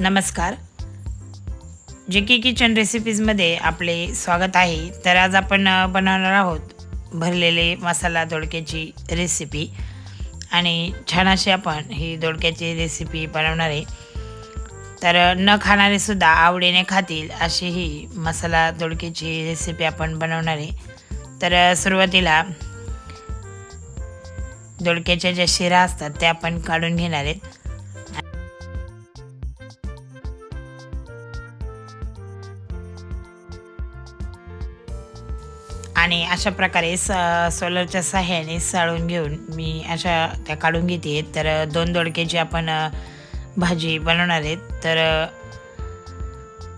नमस्कार. जे की किचन रेसिपीजमध्ये आपले स्वागत आहे तर आज आपण बनवणार आहोत भरलेले मसाला दोडक्याची रेसिपी आणि छान अशी आपण ही दोडक्याची रेसिपी बनवणार आहे. तर न खाणारेसुद्धा आवडीने खातील अशी ही मसाला दोडक्याची रेसिपी आपण बनवणार आहे. तर सुरुवातीला दोडक्याच्या ज्या शिरा असतात त्या आपण काढून घेणार आहेत. आणि अशा प्रकारे स सोलरच्या सहाय्याने साळून घेऊन मी अशा त्या काढून घेते. तर दोन दोडक्याची आपण भाजी बनवणार आहेत तर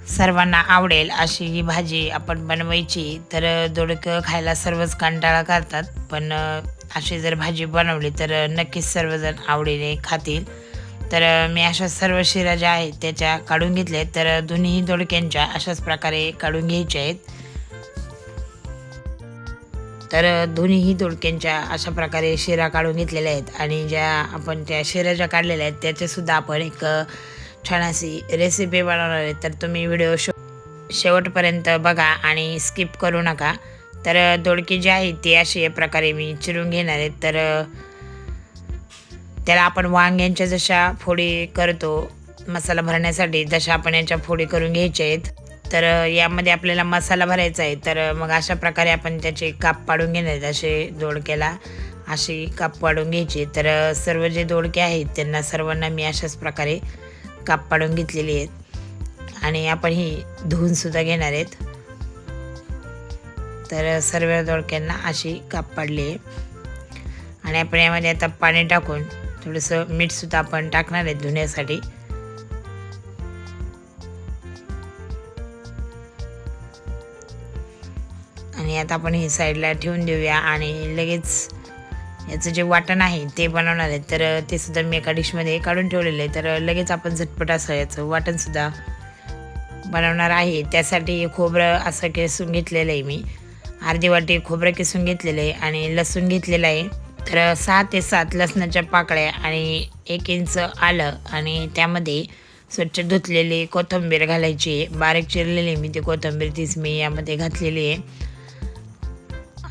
सर्वांना आवडेल अशी ही भाजी आपण बनवायची. तर दोडकं खायला सर्वच कंटाळा करतात. पण अशी जर भाजी बनवली तर नक्कीच सर्वजण आवडीने खातील. तर मी अशा सर्व शिरा ज्या आहेत त्याच्या काढून घेतल्या आहेत. तर दोन्हीही दोन्ही दोडक्यांच्या अशाच प्रकारे काढून घ्यायच्या आहेत. तर दोन्हीही दोडक्यांच्या अशा प्रकारे शिरा काढून घेतलेल्या आहेत. आणि ज्या आपण त्या शिरा ज्या काढलेल्या आहेत त्याचेसुद्धा आपण एक छान अशी रेसिपी बनवणार आहे. तर तुम्ही व्हिडिओ शो शेवटपर्यंत बघा आणि स्किप करू नका. तर दोडके दोडकी जी आहे ती अशी या प्रकारे मी चिरून घेणार आहे. तर त्याला आपण वांग्यांच्या जशा फोडी करतो मसाला भरण्यासाठी तशा आपण याच्या फोडी करून घ्यायच्या आहेत. तर यामध्ये आपल्याला मसाला भरायचा आहे. तर मग अशा प्रकारे आपण त्याचे काप पाडून घेणार आहेत असे दोडक्याला. अशी काप पाडून घ्यायची तर सर्व जे दोडके आहेत त्यांना सर्वांना मी अशाच प्रकारे काप पाडून घेतलेली आहेत. आणि आपण ही धुवूनसुद्धा घेणार आहेत. तर सर्व दोडक्यांना अशी काप पाडली आहे. आणि आपण यामध्ये आता पाणी टाकून थोडंसं मीठसुद्धा आपण टाकणार आहे धुण्यासाठी. आता आपण हे साईडला ठेवून देऊया आणि लगेच याचं जे वाटण आहे ते बनवणार आहे तर ते सुद्धा मी एका डिशमध्ये काढून ठेवलेलं आहे. तर लगेच आपण झटपट असं याचं वाटणसुद्धा बनवणार आहे. त्यासाठी खोबरं असं किसून घेतलेलं आहे मी. अर्धी वाटी खोबरं किसून घेतलेलं आहे आणि लसूण घेतलेलं आहे. तर सहा ते सात लसणाच्या पाकळ्या आणि एक इंच आलं आणि त्यामध्ये स्वच्छ धुतलेली कोथिंबीर घालायची आहे. बारीक चिरलेली मी ती कोथिंबीर तीच मी यामध्ये घातलेली आहे.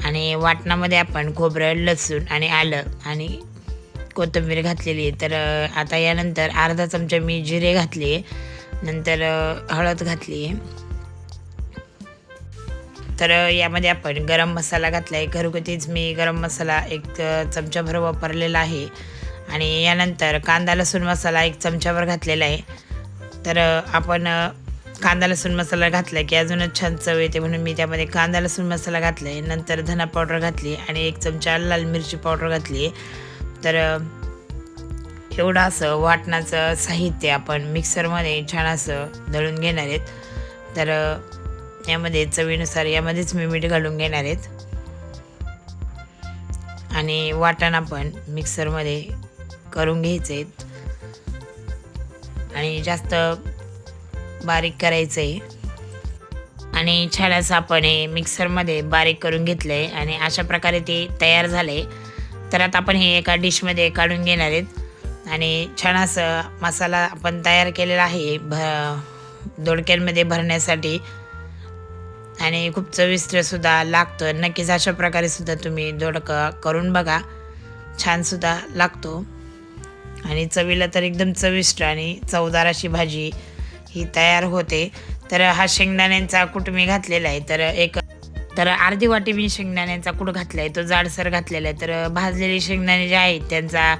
आणि वाटणामध्ये आपण खोबरं लसूण आणि आलं आणि कोथिंबीर घातलेली आहे. तर आता यानंतर अर्धा चमचा मी जिरे घातले नंतर हळद घातली आहे. तर यामध्ये आपण गरम मसाला घातला आहे. घरगुतीच मी गरम मसाला एक चमचाभर वापरलेला आहे. आणि यानंतर कांदा लसूण मसाला एक चमचाभर घातलेला आहे. तर आपण कांदा लसूण मसाला घातला की अजूनच छान चव येते म्हणून मी त्यामध्ये कांदा लसूण मसाला घातला आहे नंतर धना पावडर घातली आणि एक चमचा लाल मिरची पावडर घातली. तर एवढं असं वाटणाचं साहित्य आपण मिक्सरमध्ये छान असं दळून घेणार आहेत. तर यामध्ये चवीनुसार यामध्येच मी मीठ घालून घेणार आहेत. आणि वाटण आपण मिक्सरमध्ये करून घ्यायचे आहेत. आणि जास्त बारीक करायचं आहे आणि छान असं आपण हे मिक्सरमध्ये बारीक करून घेतलं आहे आणि अशा प्रकारे ते तयार झालं आहे तर आता आपण हे एका डिशमध्ये काढून घेणार आहेत. आणि छान असं मसाला आपण तयार केलेला आहे. भ दोडक्यांमध्ये भरण्यासाठी. आणि खूप चविष्टसुद्धा लागतं नक्कीच अशा प्रकारे सुद्धा तुम्ही दोडका करून बघा. छानसुद्धा लागतो. आणि चवीला तर एकदम चविष्ट आणि चवदार अशी भाजी ही तयार होते. तर हा शेंगदाण्यांचा कूट मी घातलेला आहे. तर एक तर अर्धी वाटी मी शेंगदाण्यांचा कूट घातला आहे तो जाडसर घातलेला आहे. तर भाजलेले शेंगदाणे जे आहेत त्यांचा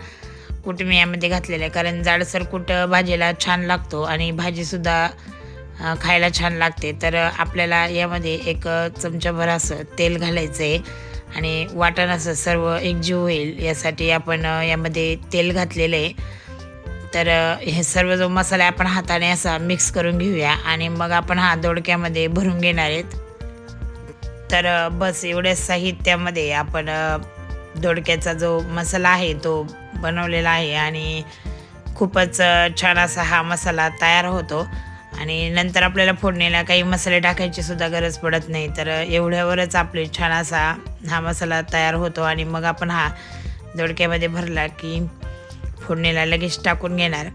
कूट मी यामध्ये घातलेला आहे. कारण जाडसर कूट भाजीला छान लागतो आणि भाजीसुद्धा खायला छान लागते. तर आपल्याला यामध्ये एक चमचाभर असं तेल घालायचं आहे आणि वाटण असं सर्व एकजीव होईल. यासाठी आपण यामध्ये तेल घातलेलं आहे. तर हे सर्व जो मसाला आपण हाताने असा मिक्स करून घेऊया आणि मग आपण हा दोडक्यामध्ये भरून घेणार आहेत. तर बस एवढ्या साहित्यामध्ये आपण दोडक्याचा जो मसाला आहे तो बनवलेला आहे आणि खूपच छान असा हा मसाला तयार होतो. आणि नंतर आपल्याला फोडणीला काही मसाले टाकायची सुद्धा गरज पडत नाही. तर एवढ्यावरच आपले छान असा हा मसाला तयार होतो आणि मग आपण हा दोडक्यामध्ये भरला की फोडणीला लगेच टाकून घेणार.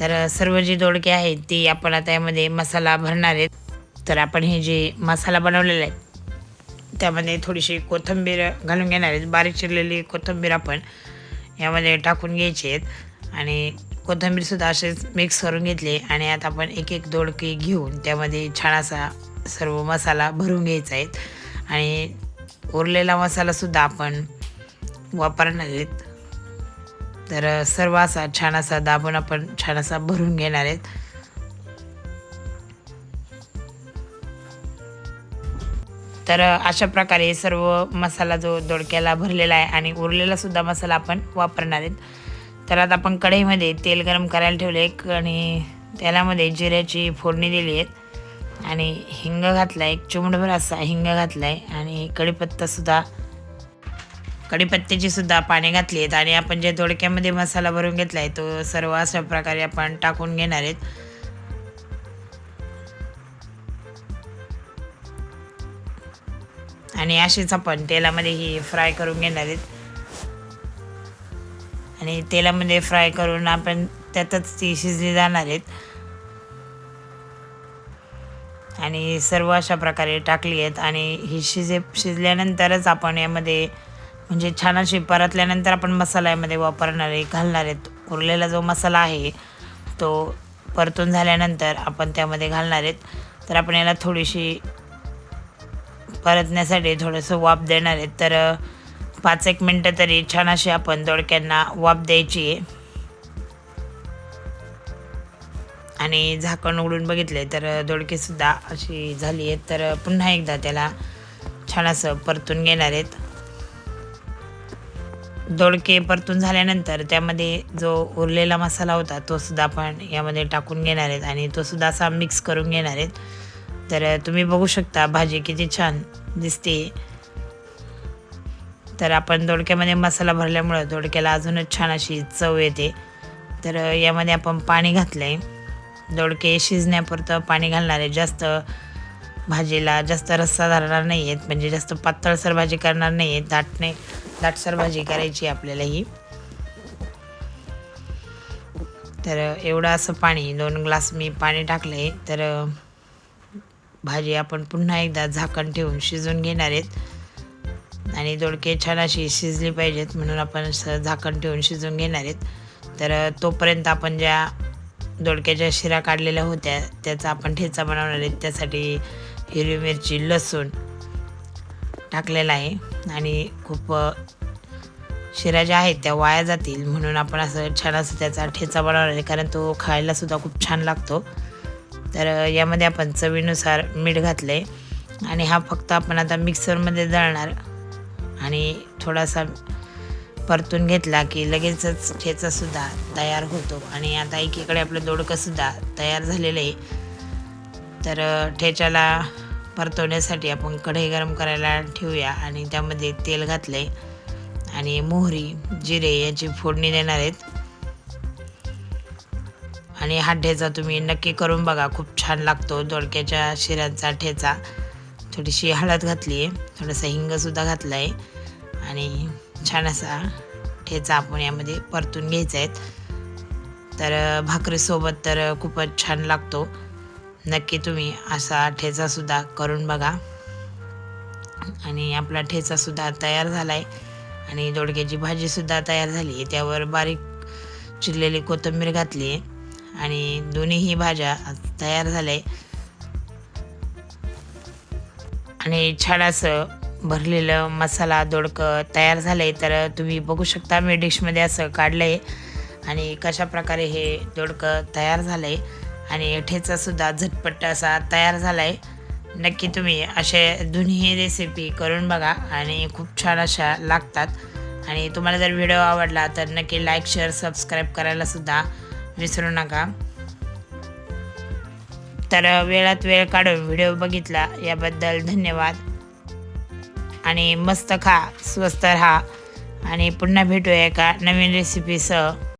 तर सर्व जी दोडके आहेत ती आपण आता यामध्ये मसाला भरणार आहेत. तर आपण हे जे मसाला बनवलेला आहे त्यामध्ये थोडीशी कोथंबीर घालून घेणार आहेत. बारीक चिरलेली कोथिंबीर आपण यामध्ये टाकून घ्यायची आहेत. आणि कोथिंबीरसुद्धा असेच मिक्स करून घेतले आणि आता आपण एक एक दोडके घेऊन त्यामध्ये छान असा सर्व मसाला भरून घ्यायचा आहे. आणि उरलेला मसालासुद्धा आपण वापरणार आहेत. तर सर्व असा छान असा दाबून आपण छान असा भरून घेणार आहेत. तर अशा प्रकारे सर्व मसाला जो दोडक्याला भरलेला आहे आणि उरलेला सुद्धा मसाला आपण वापरणार आहेत. तर आता आपण कढईमध्ये तेल गरम करायला ठेवले आणि तेलामध्ये जिऱ्याची फोडणी दिली आहेत आणि हिंग घातला एक चिमडभर असा हिंग घातला आहे आणि कढीपत्तासुद्धा कढीपत्त्याची सुद्धा पाने घातली आहेत आणि आपण जे दोडक्यामध्ये मसाला भरून घेतला आहे तो सर्व अशा प्रकारे आपण टाकून घेणार आहेत. आणि अशीच आपण तेलामध्ये ही फ्राय करून घेणार आहेत. आणि तेलामध्ये फ्राय करून आपण त्यातच ती शिजली जाणार आहेत. आणि सर्व अशा प्रकारे टाकली आहेत आणि ही शिजे शिजल्यानंतरच आपण यामध्ये म्हणजे छान अशी परतल्यानंतर आपण मसाल्यामध्ये वापरणार आहे घालणार आहेत उरलेला जो मसाला आहे तो परतून झाल्यानंतर आपण त्यामध्ये घालणार आहेत. तर आपण याला थोडीशी परतण्यासाठी थोडंसं वाफ देणार आहेत. तर पाच एक मिनटं तरी छान अशी आपण दोडक्यांना वाफ द्यायची आहे. आणि झाकण उघडून बघितले तर दोडकेसुद्धा अशी झाली आहेत. तर पुन्हा एकदा त्याला छान असं परतून घेणार आहेत. दोडके परतून झाल्यानंतर त्यामध्ये जो उरलेला मसाला होता तो सुद्धा आपण यामध्ये टाकून घेणार आहेत आणि तो सुद्धा असा मिक्स करून घेणार आहेत. तर तुम्ही बघू शकता भाजी किती छान दिसते. तर आपण दोडक्यामध्ये मसाला भरल्यामुळं दोडक्याला अजूनच छान अशी चव येते. तर यामध्ये आपण पाणी घातलं आहे दोडके शिजण्यापुरतं पाणी घालणार आहे. जास्त भाजीला जास्त रस्सा धरणार नाही आहेत म्हणजे जास्त पातळसर भाजी करणार नाही आहेत दाट नाही दाटसर भाजी करायची आपल्याला ही. तर एवढं असं पाणी दोन ग्लास मी पाणी टाकलं आहे तर भाजी आपण पुन्हा एकदा झाकण ठेवून शिजून घेणार आहेत. आणि दोडके छान अशी शिजली पाहिजेत म्हणून आपण झाकण ठेवून शिजून घेणार आहेत. तर तोपर्यंत आपण ज्या दोडक्याच्या शिरा काढलेल्या होत्या त्याचा आपण ठेचा बनवणार आहेत त्यासाठी हिरवी मिरची लसूण टाकलेला आहे. आणि खूप शिरा ज्या आहेत त्या वाया जातील. म्हणून आपण असं छान असं त्याचा ठेचा बनवणार आहे. कारण तो खायलासुद्धा खूप छान लागतो. तर यामध्ये आपण चवीनुसार मीठ घातलं आहे आणि हा फक्त आपण आता मिक्सरमध्ये दळणार. आणि थोडासा परतून घेतला की लगेचच ठेचासुद्धा तयार होतो. आणि आता एकीकडे आपलं दोडकंसुद्धा तयार झालेलं आहे. तर ठेच्याला परतवण्यासाठी आपण कढई गरम करायला ठेवूया आणि त्यामध्ये तेल घातलं आहे आणि मोहरी जिरे याची फोडणी देणार आहेत. आणि हा ठेचा तुम्ही नक्की करून बघा खूप छान लागतो दोडक्याच्या शिऱ्यांचा ठेचा. थोडीशी हळद घातली आहे थोडंसं हिंगसुद्धा घातलं आहे आणि छान असा ठेचा आपण यामध्ये परतून घ्यायचा आहे. तर भाकरीसोबत तर खूपच छान लागतो. नक्की तुम्ही असा ठेचासुद्धा करून बघा. आणि आपला ठेचासुद्धा तयार झाला आहे आणि दोडक्याची भाजीसुद्धा तयार झाली. आहे त्यावर बारीक चिरलेली कोथिंबीर घातली. आहे आणि दोन्हीही भाज्या तयार झाल्या. आणि छान असं भरलेलं मसाला दोडकं तयार झालं आहे तर तुम्ही बघू शकता मी डिशमध्ये असं काढलं आहे आणि कशा प्रकारे हे दोडकं तयार झालं आहे आणि ठेचासुद्धा झटपट असा तयार झाला आहे नक्की तुम्ही असे दोन्ही रेसिपी करून बघा आणि खूप छान अशा लागतात. आणि तुम्हाला जर व्हिडिओ आवडला तर नक्की लाईक शेअर सबस्क्राईब करायलासुद्धा विसरू नका. तर वेळात वेळ काढून व्हिडिओ बघितला याबद्दल धन्यवाद. आणि मस्त खा स्वस्त राहा. आणि पुन्हा भेटूया एका नवीन रेसिपीसह